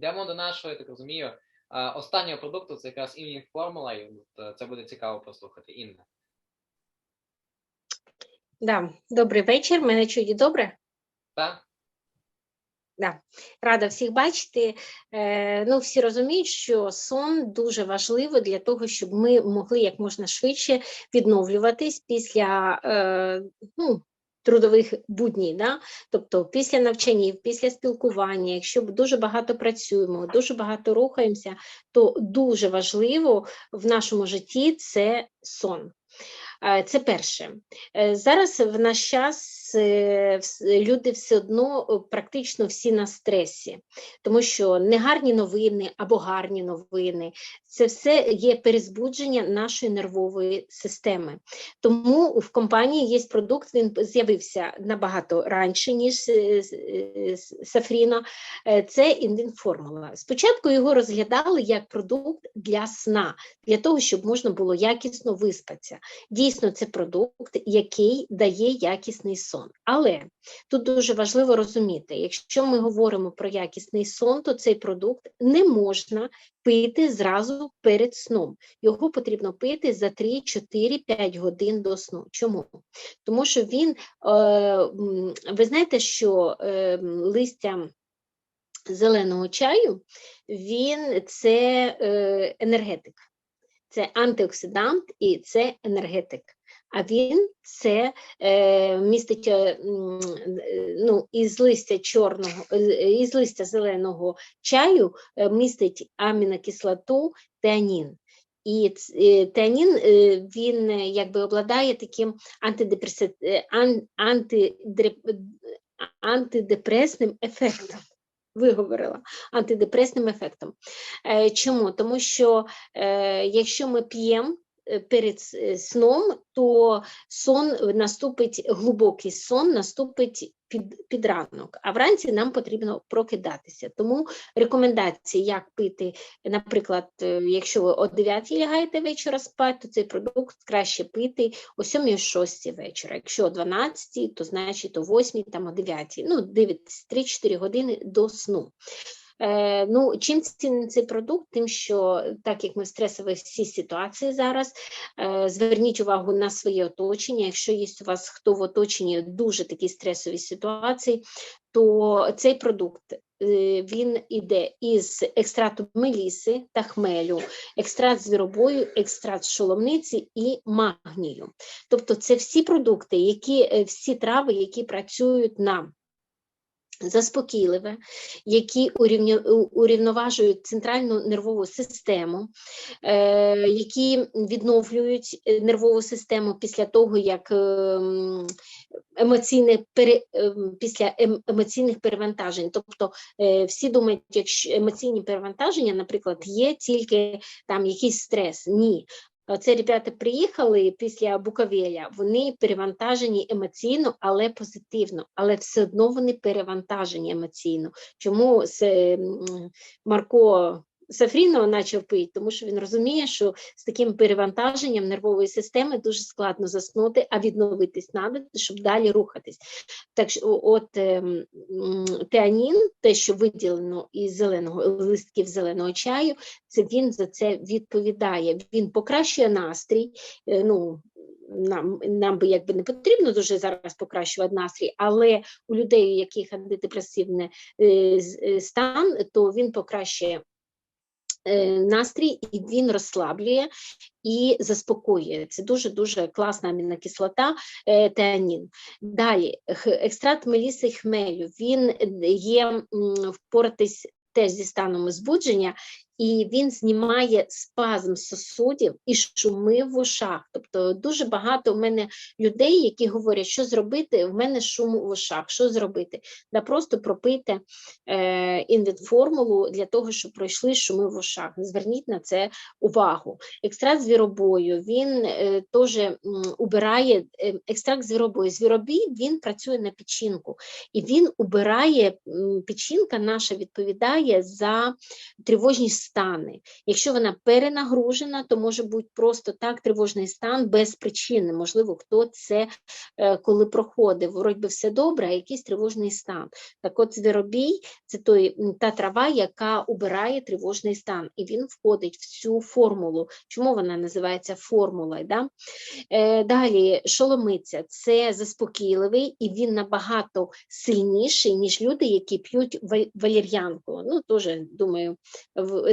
Йдемо до нашого, я так розумію, останнього продукту, це якраз ім'я формула, і е, це буде цікаво послухати. Інна. Да. Добрий вечір. Мене чують добре? Так? Да. Рада всіх бачити. Е, ну, всі розуміють, що сон дуже важливо для того, щоб ми могли як можна швидше відновлюватись після е, ну, трудових буднів. Да? Тобто після навчання, після спілкування, якщо дуже багато працюємо, дуже багато рухаємося, то дуже важливо в нашому житті це сон. Е, Це перше. Е, Зараз в наш час люди все одно е, практично всі на стресі, тому що негарні новини або гарні новини це все є перезбудження нашої нервової системи. Тому в компанії є продукт, він з'явився набагато раніше, ніж е, е, с- Сафріно. Е, Це індинформула. Спочатку його розглядали як продукт для сна, для того, щоб можна було якісно виспатися. Дійсно, це продукт, який дає якісний сон. Але тут дуже важливо розуміти, якщо ми говоримо про якісний сон, то цей продукт не можна пити зразу перед сном. Його потрібно пити за 3, 4, 5 годин до сну. Чому? Тому що він, е, ви знаєте, що е, листя зеленого чаю, він це е, енергетик це антиоксидант і це енергетик. А він це е, містить е, ну, із листя чорного, е, із листя зеленого чаю е, містить амінокислоту теанін. І е, теанін він якби обладає таким антидепресним ефектом. Виговорила антидепресним ефектом. Чому? Тому що якщо ми п'ємо перед е, сном, то сон наступить, глибокий сон наступить під, під ранок, а вранці нам потрібно прокидатися. Тому рекомендації, як пити, наприклад, е, якщо ви о 9 лягаєте вечора спати, то цей продукт краще пити о 7 6 вечора. Якщо о 12, то значить о 8, там о 9, ну, дивитесь 3-4 години до сну. Е, ну, чим цінний цей продукт? Тим, що так як ми в стресовій всій ситуації зараз, е, зверніть увагу на своє оточення. Якщо є у вас хто в оточенні дуже такі стресові ситуації, то цей продукт е, він іде із екстракту меліси та хмелю, екстракт звіробою, екстракт шоломниці і магнію. Тобто це всі продукти, які, всі трави, які працюють на заспокійливе, які урівноважують центральну нервову систему, е, які відновлюють нервову систему після того, як ем, емоційне ем, після ем- емоційних перевантажень. Тобто е, всі думають, якщо емоційні перевантаження, наприклад, є тільки там якийсь стрес. Ні. Оце ребята приїхали після Буковеля, вони перевантажені емоційно, але позитивно, але все одно вони перевантажені емоційно. Чому це Марко Сафрінов почав пити? Тому що він розуміє, що з таким перевантаженням нервової системи дуже складно заснути, а відновитись треба, щоб далі рухатись. Так що от ем, теанін, те, що виділено із зеленого листків зеленого чаю, це він за це відповідає. Він покращує настрій. е, Ну, нам, нам би якби не потрібно дуже зараз покращувати настрій, але у людей, у яких антидепресивний е, е, стан, то він покращує настрій і він розслаблює і заспокоює. Це дуже дуже класна амінокислота е, теанін. Далі екстракт меліси хмелю. Він е, є впоратись теж зі станом збудження, і він знімає спазм сосудів і шуми в ушах. Тобто дуже багато в мене людей, які говорять, що зробити, в мене шум в ушах, що зробити? Да просто пропийте е, інвітформулу для того, щоб пройшли шуми в ушах. Зверніть на це увагу. Екстракт звіробою, він е, теж м, убирає е, екстракт звіробою. Звіробій він працює на печінку, і він убирає, печінка наша відповідає за тривожні стани. Якщо вона перенагружена, то може бути просто так тривожний стан без причини. Можливо, хто це е, коли проходив, вроді все добре, а якийсь тривожний стан. Так от звіробій це той, та трава, яка убирає тривожний стан, і він входить в цю формулу. Чому вона називається формулою? Да? Е, далі, шоломиця це заспокійливий, і він набагато сильніший, ніж люди, які п'ють валір'янку. Ну, теж, думаю,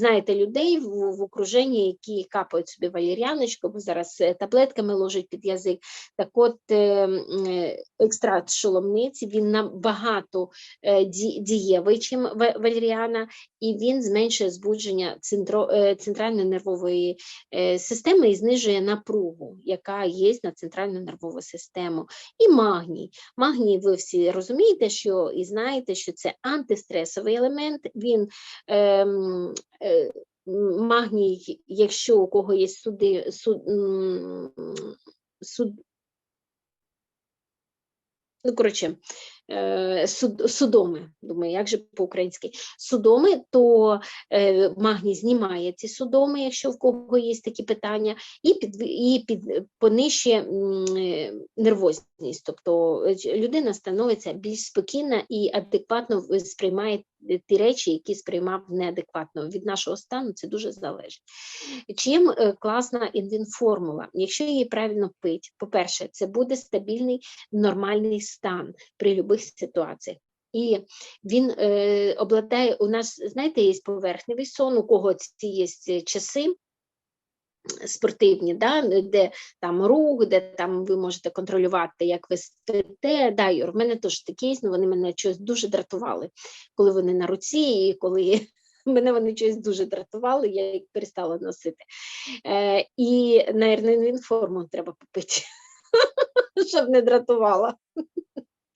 знаєте людей в, в окруженні, які капають собі валір'яночку, бо зараз е, таблетками ложать під язик. Так от е, е, екстракт шоломниці, він набагато дієвий, чим ва- валеріана, і він зменшує збудження центральної нервової системи і знижує напругу, яка є на центральну нервову систему. І магній. Магній, ви всі розумієте, що і знаєте, що це антистресовий елемент. Він ем, магній, якщо у кого є суди, суд, суд, ну, коротше, е, судоми, думаю, як же по-українськи, судоми, то е, магній знімає ці судоми, якщо в кого є такі питання, і, під, і під, понищує е, нервозність, тобто е, людина становиться більш спокійна і адекватно сприймає е, ті речі, які сприймав неадекватно. Від нашого стану це дуже залежить. Чим е, класна інвінформула? Якщо її правильно пить, по-перше, це буде стабільний нормальний стан при будь-яких ситуаціях. І він е, обладає, у нас, знаєте, є поверхневий сон, у кого ці є часи спортивні, да, де там рух, де там ви можете контролювати, як ви спите. Да, Юр, в мене теж такі є, ну вони мене щось дуже дратували, коли вони на руці, і коли мене вони щось дуже дратували, я їх перестала носити. Е, і, наверное, інформу треба попити, щоб не дратувала.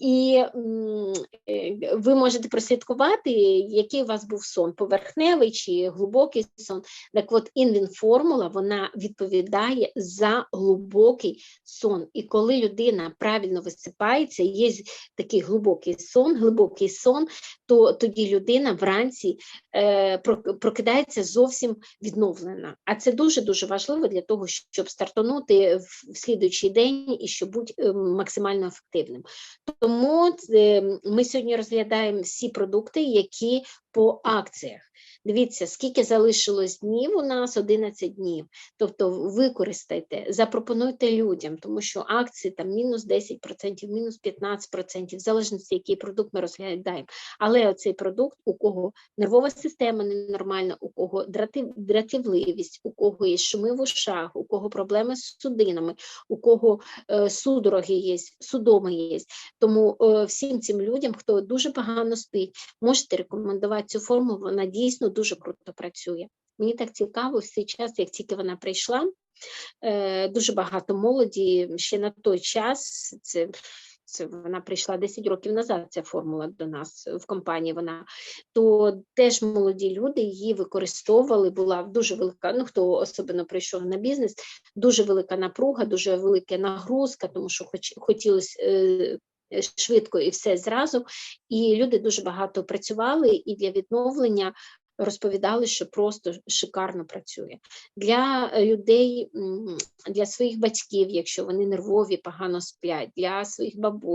І е, ви можете прослідкувати, який у вас був сон, поверхневий чи глибокий сон. Так от інвінформула вона відповідає за глибокий сон. І коли людина правильно висипається, є такий глибокий сон, глибокий сон, то тоді людина вранці е, прокидається зовсім відновлена. А це дуже дуже важливо для того, щоб стартанути в в слідуючий день і щоб бути е, максимально ефективним. Тому ми сьогодні розглядаємо всі продукти, які по акціях. Дивіться, скільки залишилось днів у нас 11 днів. Тобто використайте, запропонуйте людям, тому що акції там мінус 10%, мінус 15%, в залежності, який продукт ми розглядаємо. Але оцей продукт, у кого нервова система ненормальна, у кого дратівливість, у кого є шуми в ушах, у кого проблеми з судинами, у кого е, судороги є, судоми є. Тому е, всім цим людям, хто дуже погано спить, можете рекомендувати цю форму, вона дійсно дуже круто працює. Мені так цікаво цей час, як тільки вона прийшла, е, дуже багато молоді ще на той час. Це, це вона прийшла 10 років назад. Ця формула до нас в компанії. Вона то теж молоді люди її використовували. Була дуже велика. Ну хто особливо прийшов на бізнес, дуже велика напруга, дуже велика нагрузка, тому що хоч хотілося. Е, Швидко і все зразу, і люди дуже багато працювали, і для відновлення розповідали, що просто шикарно працює. Для е, людей, для своїх батьків, якщо вони нервові, погано сплять, для своїх бабусь,